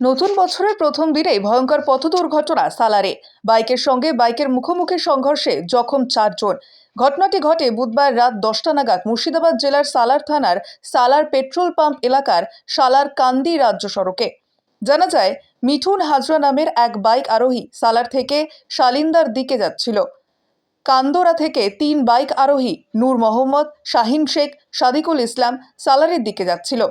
নতুন বছরের প্রথম দিনেই ভয়ঙ্কর পথ দুর্ঘটনা সালারে। বাইকের সঙ্গে বাইকের মুখোমুখি সংঘর্ষে জখম চারজন। ঘটনাটি ঘটে বুধবার রাত দশটা নাগাদ মুর্শিদাবাদ জেলার সালার থানার সালার পেট্রোল পাম্প এলাকার সালার কান্দি রাজ্য সড়কে। জানা যায়, মিঠুন হাজরা নামের এক বাইক আরোহী সালার থেকে শালিন্দার দিকে যাচ্ছিল। কান্দোরা থেকে তিন বাইক আরোহী নূর মোহাম্মদ, শাহিন শেখ, সাদিকুল ইসলাম সালারের দিকে যাচ্ছিল।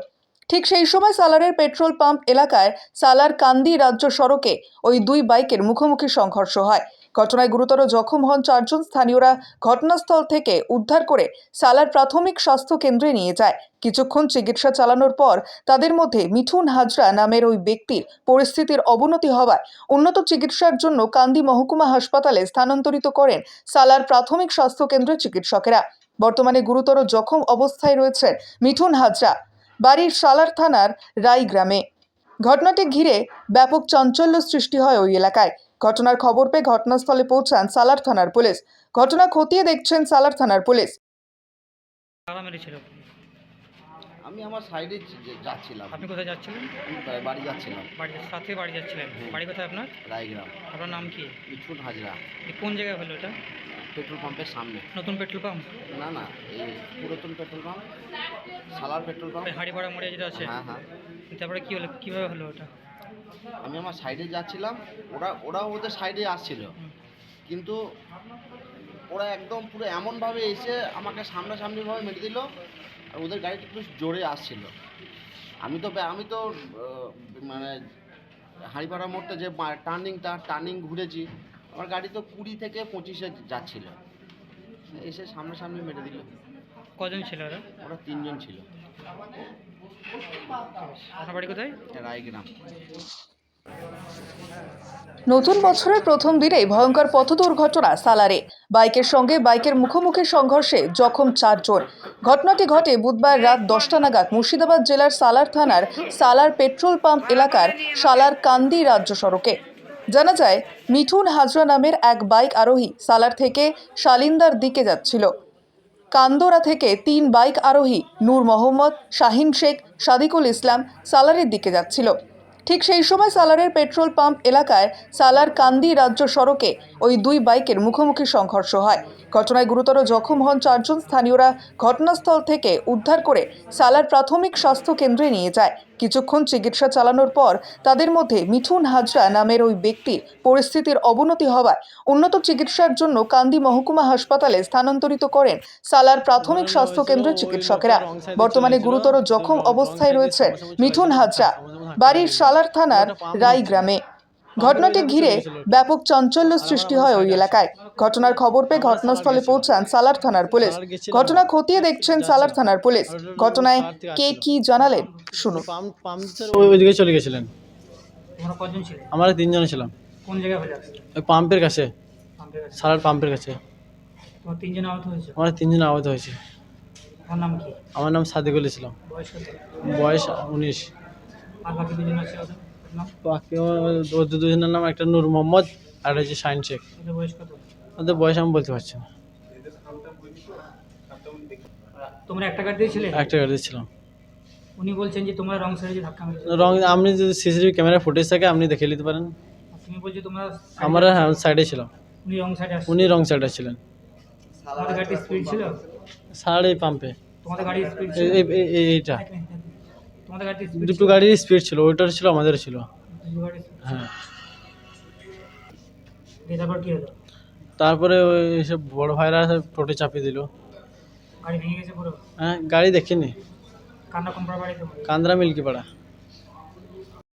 ঠিক সেই সময় সালারের পেট্রোল পাম্প এলাকায় সালার কান্দি রাজ্য সড়কে ওই দুই বাইকের মুখোমুখি সংঘর্ষ হয়। ঘটনায় গুরুতর জখম হন চারজন। স্থানীয়রা ঘটনাস্থল থেকে উদ্ধার করে সালার প্রাথমিক স্বাস্থ্য কেন্দ্রে নিয়ে যায়। কিছুক্ষণ চিকিৎসা চালানোর পর তাদের মধ্যে মিঠুন হাজরা নামের ওই ব্যক্তির পরিস্থিতির অবনতি হওয়ায় উন্নত চিকিৎসার জন্য কান্দি মহকুমা হাসপাতালে স্থানান্তরিত করেন সালার প্রাথমিক স্বাস্থ্য কেন্দ্রের চিকিৎসকেরা। বর্তমানে গুরুতর জখম অবস্থায় রয়েছেন মিঠুন হাজরা। বাড়ির সালার থানার রাই গ্রামে। ঘটনাটি ঘিরে ব্যাপক চাঞ্চল্য সৃষ্টি হয় ওই এলাকায়। ঘটনার খবর পেয়ে ঘটনাস্থলে পৌঁছান সালার থানার পুলিশ। ঘটনা খতিয়ে দেখছেন সালার থানার পুলিশ। মেরেছিল আমি আমার সাইডে যে- যাচ্ছিলাম। আপনি কোথায় যাচ্ছিলেন? আমি বা- বাড়ি যাচ্ছিলাম। বাড়ি সাথে বাড়ি যাচ্ছিলেন। বাড়ি কোথায় আপনার? রায়গ্রাম। আপনার নাম কি? মিঠুন হাজরা। কোন জায়গায় হলো এটা পেট্রোল পাম্পের সামনে। নতুন পেট্রোল পাম্প? না না এই পুরাতন petrol pump Salar petrol pump. হাড়িপাড়া মোড়ে যেটা আছে? হ্যাঁ হ্যাঁ। তারপরে কি হলো কীভাবে হলো ওটা? আমি আমার সাইডে যাচ্ছিলাম ওরা ওরা ওদের সাইডে আসছিল। কিন্তু ওরা একদম পুরো এমনভাবে এসে আমাকে সামনাসামনিভাবে মেরে দিল আর ওদের গাড়িটা একটু জোরে আসছিল। আমি তো আমি তো মানে হাঁড়িপাড়া মোড়টা যে টার্নিংটা টার্নিং ঘুরেছি আমার গাড়ি তো কুড়ি থেকে পঁচিশে যাচ্ছিল। এসে সামনাসামনি মেরে দিল। কজন ছিল ওরা? ওরা তিনজন ছিল। আপনার বাড়ি কোথায় রায়গ্রাম। নতুন বছরের প্রথম দিনেই ভয়ঙ্কর পথ দুর্ঘটনা সালারে। বাইকের সঙ্গে বাইকের মুখোমুখি সংঘর্ষে জখম চারজন। ঘটনাটি ঘটে বুধবার রাত দশটা নাগাদ মুর্শিদাবাদ জেলার সালার থানার সালার পেট্রোল পাম্প এলাকার সালার কান্দি রাজ্য সড়কে। জানা যায়, মিঠুন হাজরা নামের এক বাইক আরোহী সালার থেকে শালিন্দার দিকে যাচ্ছিল। কান্দোরা থেকে তিন বাইক আরোহী নূর মোহাম্মদ, শাহিন শেখ, সাদিকুল ইসলাম সালারের দিকে যাচ্ছিল। ঠিক সেই সময় সালারের পেট্রোল পাম্প এলাকায় সালার কান্দি রাজ্য সড়কে ওই দুই বাইকের মুখোমুখি সংঘর্ষ হয়। ঘটনায় গুরুতর জখম হন চারজন। স্থানীয়রা ঘটনাস্থল থেকে উদ্ধার করে সালার প্রাথমিক স্বাস্থ্য কেন্দ্রে নিয়ে যায়। কিছুক্ষণ চিকিৎসা চালানোর পর তাদের মধ্যে মিঠুন হাজরা নামের ওই ব্যক্তির পরিস্থিতির অবনতি হওয়ায় উন্নত চিকিৎসার জন্য কান্দি মহকুমা হাসপাতালে স্থানান্তরিত করেন সালার প্রাথমিক স্বাস্থ্য কেন্দ্রের চিকিৎসকেরা। বর্তমানে গুরুতর জখম অবস্থায় রয়েছেন মিঠুন হাজরা। বাড়ির সালার থানার রাই গ্রামে ঘটনাটি ঘিরে ব্যাপক চাঞ্চল্য সৃষ্টি হয় ওই এলাকায়। ঘটনার খবর পেয়ে ঘটনাস্থলে পৌঁছান সালার থানার পুলিশ। ঘটনা খতিয়ে দেখছেন সালার থানার পুলিশ। ঘটনায় কে কি জানালেন শুনুন। ওইদিকে চলে গেছিলেন। তোমরা আমরা তিনজন ছিলাম। কোন জায়গায় ওই পাম্পের কাছে। পাম্পের কাছে। সারার পাম্পের কাছে। তোমার তিনজন আহত হয়েছে? আমরা তিনজন আহত হয়েছি। তোমার নাম কি? আমার নাম সাদিকুল ইসলাম। বয়স বয়স উনিশ। বাকি দুজনের নাম একটা নূর মোহাম্মদ আর হচ্ছে শাইন শেখ। ওদের বয়স আমি বলতে পারছি না। তোমরা একটা গাড়িতেই ছিলে একটা গাড়িতে ছিলাম উনি বলছেন যে তোমরা রং সাইডে ধাক্কা মেরেছো। রং আপনি যদি সিসিটিভি ক্যামেরা ফুটেজ থাকে আপনি দেখে নিতে পারেন। তুমি বলছো তোমরা আমরা হ্যাঁ সাইডে ছিলাম। উনি রং সাইডে উনি রং সাইডে ছিলেন। গাড়িতে স্পিড ছিল? এই পাম্পে। তোমাদের গাড়ির স্পিড এইটা এক মিনিট, এক মিনিট। তোমাদের গাড়িতে স্পিড দুটো গাড়ির স্পিড ছিল ওইটার ছিল আমাদের ছিল। দুটো হ্যাঁ। দিয়ে তারপর কি হলো? তারপরে ওই সব বড় ভাইরা সব টোটে চাপিয়ে দিল। গাড়ি ভেঙে গেছে পুরো? হ্যাঁ গাড়ি দেখিনি। কান্না কোম্পার বাড়িতে কান্দ্রা মিল্কি পাড়া